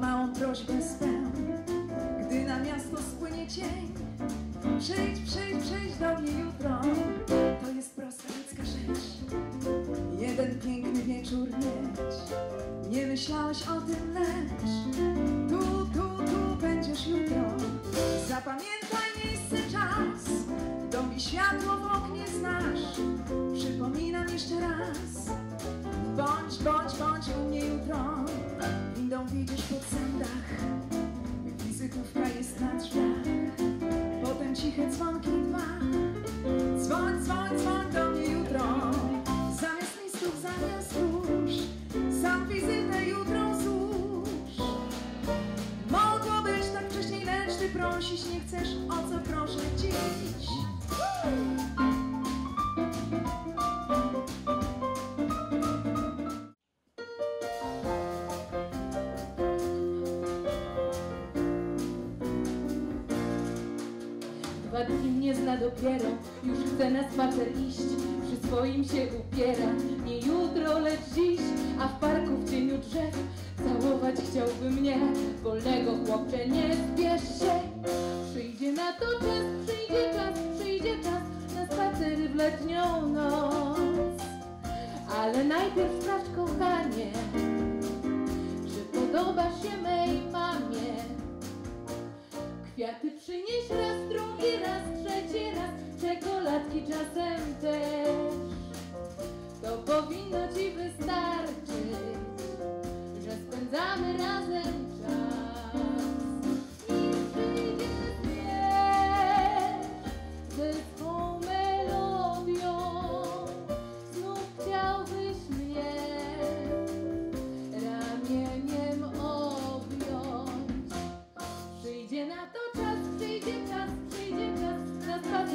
małą prośbę spełń, gdy na miasto spłynie cień. Przyjdź, przyjdź, przyjdź do mnie jutro, to jest prosta ludzka rzecz. Jeden piękny wieczór mieć, nie myślałeś o tym, lecz tu, tu, tu będziesz jutro. Zapamiętaj miejsce, czas, dom i światło w oknie znasz. Przypominam jeszcze raz, bądź, bądź, bądź u mnie jutro. Windą widzisz pod sam dach, wizytówka jest na drzwiach. Potem ciche dzwonki Dni mnie zna dopiero, już chce na spacer iść. Przy swoim się upiera, nie jutro, lecz dziś. A w parku w cieniu drzew całować chciałby mnie. Wolnego chłopcze, nie spiesz się. Przyjdzie na to czas, przyjdzie czas, przyjdzie czas na spacery w letnią noc. Ale najpierw sprawdź, Kwiaty przynieś raz, drugi raz, trzeci raz, czekoladki czasem też. To powinno ci wystarczyć, że spędzamy razem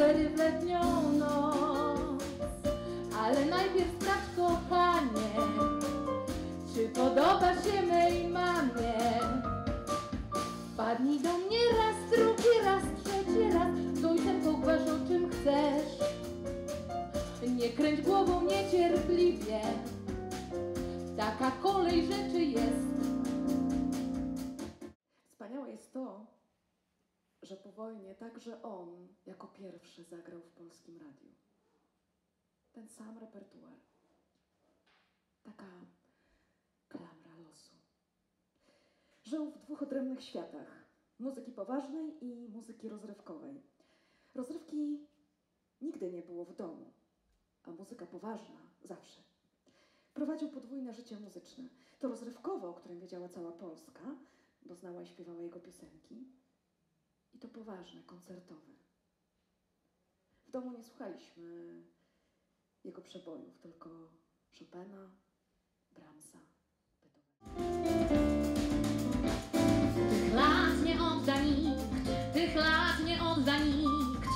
spacery w letnią noc. Ale najpierw sprawdź, kochanie, czy podoba się mej mamie. Wpadnij do mnie raz, drugi raz, trzeci raz, z ojcem pogważ o czym chcesz. Nie kręć głową niecierpliwie, taka kolej rzeczy jest. Wojnie także on jako pierwszy zagrał w polskim radiu. Ten sam repertuar. Taka klamra losu. Żył w dwóch odrębnych światach: muzyki poważnej i muzyki rozrywkowej. Rozrywki nigdy nie było w domu, a muzyka poważna zawsze. Prowadził podwójne życie muzyczne. To rozrywkowe, o którym wiedziała cała Polska, bo znała i śpiewała jego piosenki. I to poważne, koncertowe. W domu nie słuchaliśmy jego przebojów, tylko Chopina, Brahmsa. Tych lat nie odda nikt, tych lat nie odda nikt.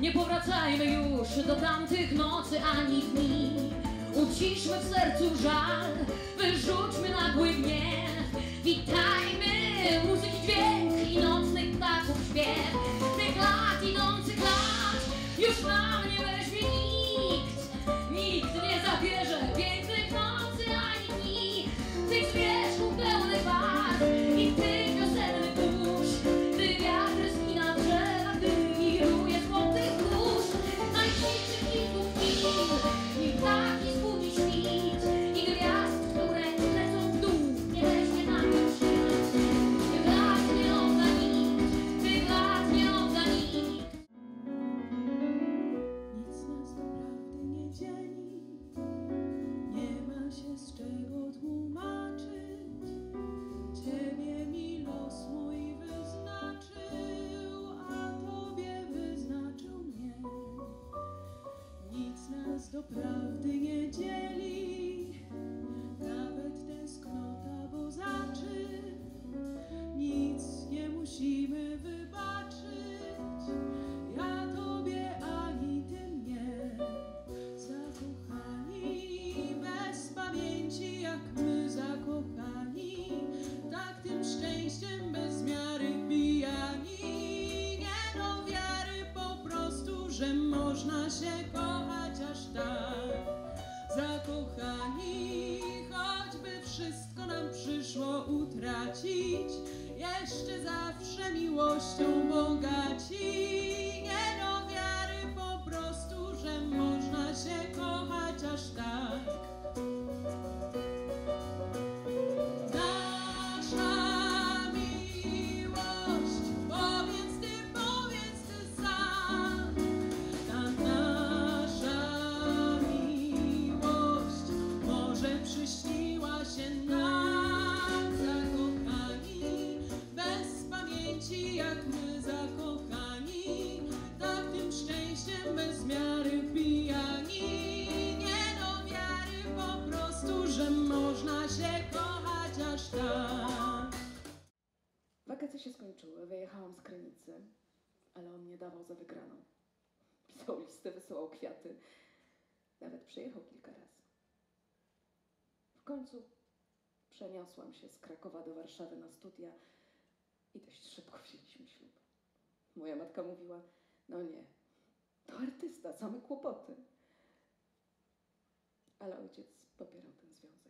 Nie powracajmy już do tamtych nocy ani dni. Uciszmy w sercu żal, wyrzućmy nagły gniew. Witajmy muzyki dźwięk i nocnych ptaków śpiew. Tych lat idących lat już nam nie do prawdy miłością bogaci, nie do wiary po prostu, że można się kochać. Się skończyły, wyjechałam z Krynicy, ale on nie dawał za wygraną. Pisał listy, wysyłał kwiaty. Nawet przyjechał kilka razy. W końcu przeniosłam się z Krakowa do Warszawy na studia i dość szybko wzięliśmy ślub. Moja matka mówiła, no nie, to artysta, same kłopoty. Ale ojciec popierał ten związek.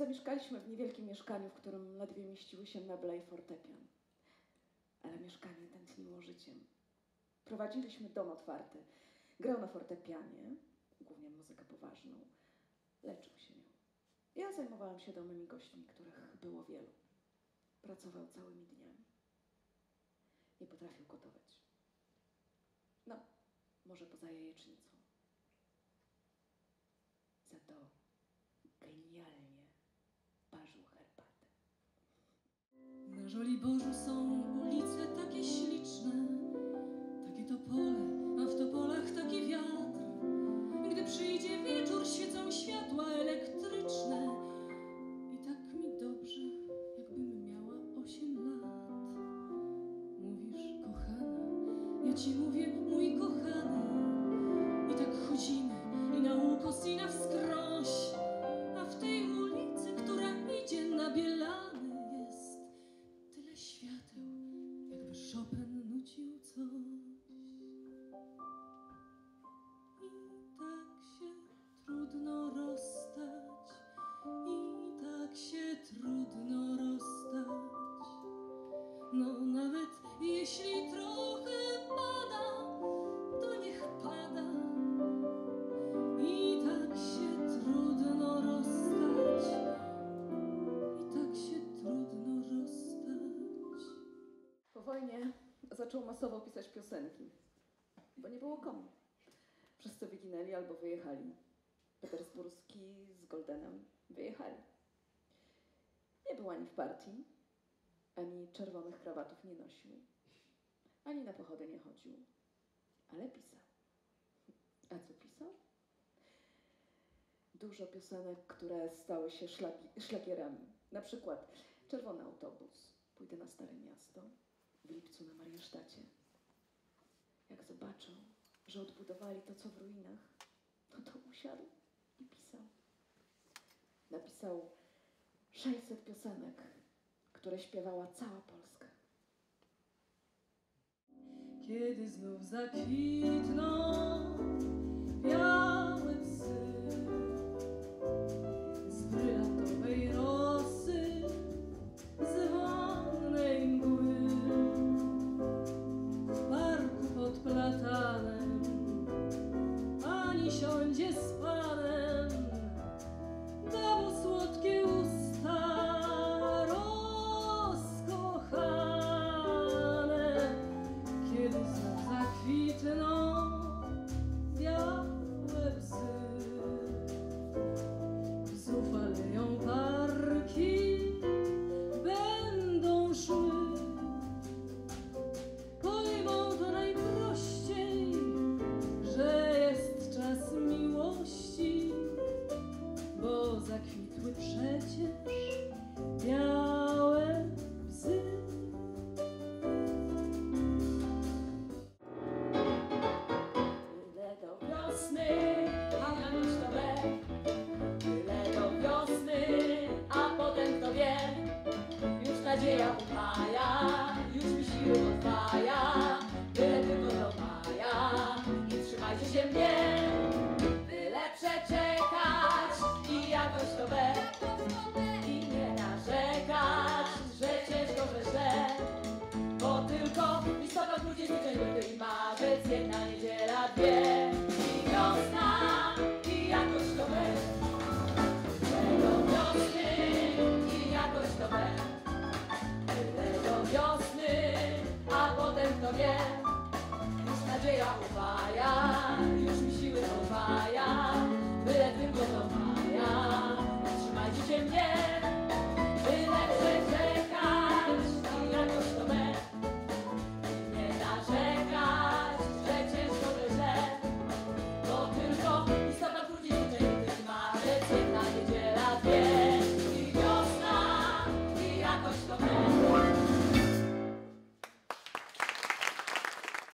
Zamieszkaliśmy w niewielkim mieszkaniu, w którym ledwie mieściły się meble i fortepian. Ale mieszkanie tętniło życiem. Prowadziliśmy dom otwarty. Grał na fortepianie, głównie muzykę poważną. Leczył się nią. Ja zajmowałam się domymi gośćmi, których było wielu. Pracował całymi dniami. Nie potrafił gotować. No, może poza jajecznicą. Za to Żoliborzu są ulice takie śliczne, takie topole, a w topolach taki wiatr. Gdy przyjdzie wieczór, świecą światła elektryczne i tak mi dobrze, jakbym miała osiem lat. Mówisz, kochana, ja ci mówię, mój kochany, i tak chodzimy i na ukos i na wskroś, zaczął masowo pisać piosenki, bo nie było komu. Wszyscy wyginęli albo wyjechali. Petersburski z Goldenem wyjechali. Nie był ani w partii, ani czerwonych krawatów nie nosił, ani na pochody nie chodził, ale pisał. A co pisał? Dużo piosenek, które stały się szlaki, szlakierami. Na przykład Czerwony autobus, Pójdę na Stare Miasto, w lipcu na Mariensztacie. Jak zobaczył, że odbudowali to, co w ruinach, no to usiadł i pisał. Napisał 600 piosenek, które śpiewała cała Polska. Kiedy znów zakwitną białe